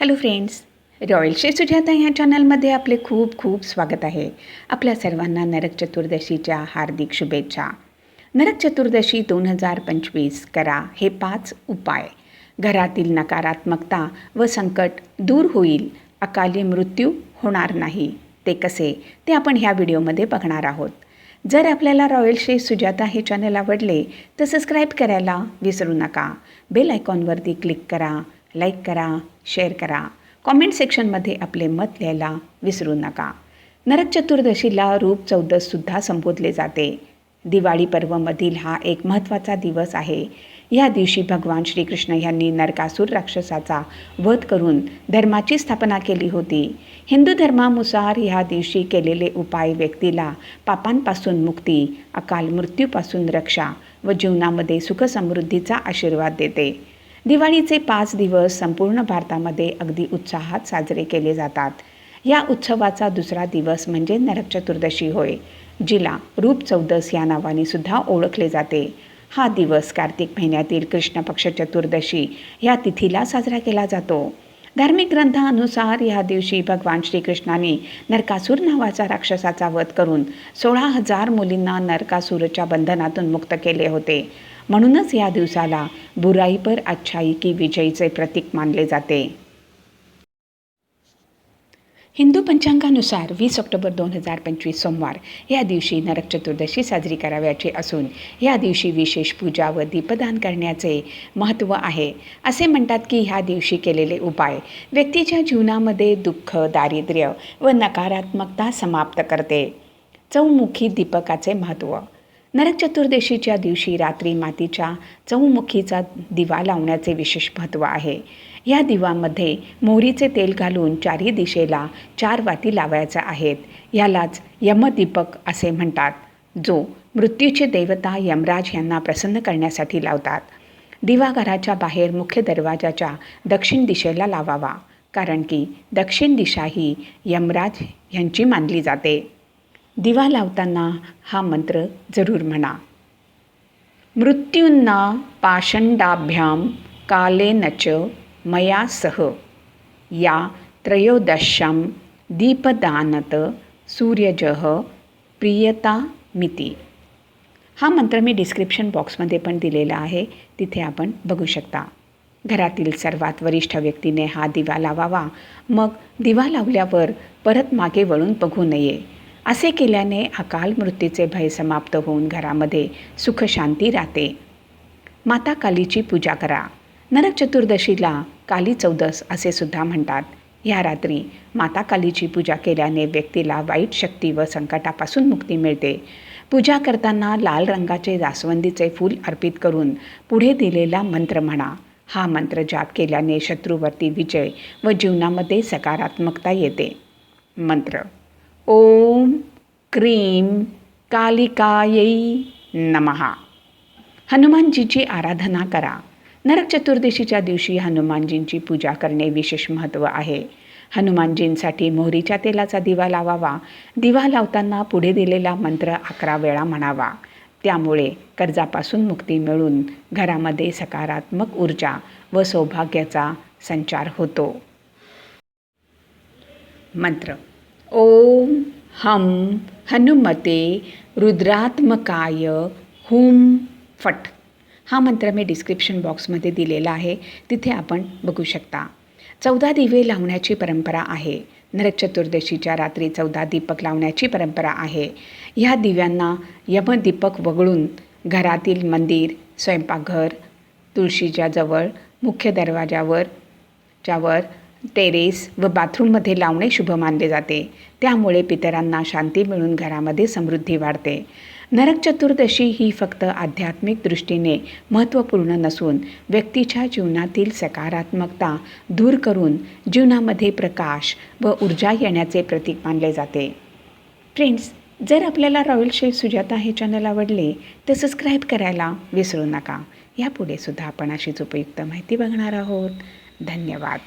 Hello friends royal शे सुजाता ह्या चॅनलमध्ये आपले खूप खूप स्वागत आहे. आपल्या सर्वांना नरक चतुर्दशीच्या हार्दिक शुभेच्छा. नरक चतुर्दशी दोन हजार पंचवीस करा हे पाच उपाय. घरातील नकारात्मकता व संकट दूर होईल. अकाली मृत्यू होणार नाही. ते कसे? ते आपण ह्या व्हिडिओमध्ये बघणार आहोत. जर आपल्याला रॉयल शे सुजाता हे चॅनल आवडले तर सबस्क्राईब करायला विसरू नका. बेल आयकॉनवरती क्लिक करा. लाईक करा शेअर करा. कॉमेंट सेक्शनमध्ये आपले मत लिहायला विसरू नका. नरक चतुर्दशीला रूप चौदससुद्धा संबोधले जाते. दिवाळी पर्वमधील हा एक महत्त्वाचा दिवस आहे. या दिवशी भगवान श्रीकृष्ण यांनी नरकासूर राक्षसाचा वध करून धर्माची स्थापना केली होती. हिंदू धर्मानुसार ह्या दिवशी केलेले उपाय व्यक्तीला पापांपासून मुक्ती अकाल मृत्यूपासून रक्षा व जीवनामध्ये सुखसमृद्धीचा आशीर्वाद देते. दिवाळीचे पाच दिवस संपूर्ण भारतामध्ये अगदी उत्साहात साजरे केले जातात. या उत्सवाचा दुसरा दिवस म्हणजे नरक चतुर्दशी होय जिला रूप चौदस या नावाने सुद्धा ओळखले जाते. हा दिवस कार्तिक महिन्यातील कृष्ण पक्ष चतुर्दशी या तिथीला साजरा केला जातो. धार्मिक ग्रंथानुसार या दिवशी भगवान श्रीकृष्णाने नरकासूर नावाचा राक्षसाचा वध करून सोळा हजार मुलींना नरकासूरच्या बंधनातून मुक्त केले होते. म्हणूनच या दिवसाला बुराई पर अच्छाई की विजयीचे प्रतीक मानले जाते. हिंदू पंचांगानुसार वीस ऑक्टोबर दोन हजार पंचवीस सोमवार या दिवशी नरक चतुर्दशी साजरी करावयाची असून या दिवशी विशेष पूजा व दीपदान करण्याचे महत्त्व आहे. असे म्हणतात की ह्या दिवशी केलेले उपाय व्यक्तीच्या जीवनामध्ये दुःख दारिद्र्य व नकारात्मकता समाप्त करते. चौमुखी दीपकाचे महत्त्व नरक चतुर्दशीच्या दिवशी रात्री मातीच्या चौमुखीचा दिवा लावण्याचे विशेष महत्त्व आहे. या दिवामध्ये मोहरीचे तेल घालून चारही दिशेला चार वाती लावायच्या आहेत. यालाच यमदीपक असे म्हणतात जो मृत्यूचे देवता यमराज यांना प्रसन्न करण्यासाठी लावतात. दिवा घराच्या बाहेर मुख्य दरवाजाच्या दक्षिण दिशेला लावावा कारण की दक्षिण दिशा ही यमराज यांची मानली जाते. दिवा लावताना हा मंत्र जरूर म्हणा. मृत्यूंना पाषंडाभ्याम कालेन च मया सह. या त्रयोदशम दीपदानत सूर्यजह प्रियता मिती. हा मंत्र मी डिस्क्रिप्शन बॉक्समध्ये पण दिलेला आहे. तिथे आपण बघू शकता. घरातील सर्वात वरिष्ठ व्यक्तीने हा दिवा लावावा. मग दिवा लावल्यावर परत मागे वळून बघू नये. असे केल्याने अकाल मृत्यूचे भय समाप्त होऊन घरामध्ये सुखशांती राहते. माता कालीची पूजा करा. नरक चतुर्दशीला काली चौदस असे सुद्धा म्हणतात. ह्या रात्री माता कालीची पूजा केल्याने व्यक्तीला वाईट शक्ती व संकटापासून मुक्ती मिळते. पूजा करताना लाल रंगाचे जास्वंदीचे फूल अर्पित करून पुढे दिलेला मंत्र म्हणा. हा मंत्र जाप केल्याने शत्रूवरती विजय व जीवनामध्ये सकारात्मकता येते. मंत्र ओम क्रीम कालिकायै नमहा हनुमानजीची आराधना करा. नरक चतुर्दशीच्या दिवशी हनुमानजींची पूजा करणे विशेष महत्त्व आहे. हनुमानजींसाठी मोहरीच्या तेलाचा दिवा लावावा. दिवा लावताना पुढे दिलेला मंत्र अकरा वेळा म्हणावा. त्यामुळे कर्जापासून मुक्ती मिळून घरामध्ये सकारात्मक ऊर्जा व सौभाग्याचा संचार होतो. मंत्र ओम हम हनुमते रुद्रात्मकाय हुम फट. हा मंत्र मी डिस्क्रिप्शन बॉक्समध्ये दिलेला आहे. तिथे आपण बघू शकता. चौदा दिवे लावण्याची परंपरा आहे. नरक चतुर्दशीच्या रात्री चौदा दीपक लावण्याची परंपरा आहे. ह्या दिव्यांना यमदीपक वगळून घरातील मंदिर स्वयंपाकघर तुळशीच्या जवळ मुख्य दरवाजावर च्यावर टेरेस व बाथरूममध्ये लावणे शुभ मानले जाते. त्यामुळे पितरांना शांती मिळून घरामध्ये समृद्धी वाढते. नरक चतुर्दशी ही फक्त आध्यात्मिक दृष्टीने महत्त्वपूर्ण नसून व्यक्तीच्या जीवनातील सकारात्मकता दूर करून जीवनामध्ये प्रकाश व ऊर्जा येण्याचे प्रतीक मानले जाते. फ्रेंड्स जर आपल्याला रॉयल शेफ सुजाता हे चॅनल आवडले तर सबस्क्राईब करायला विसरू नका. यापुढे सुद्धा आपण अशीच उपयुक्त माहिती बघणार आहोत. धन्यवाद.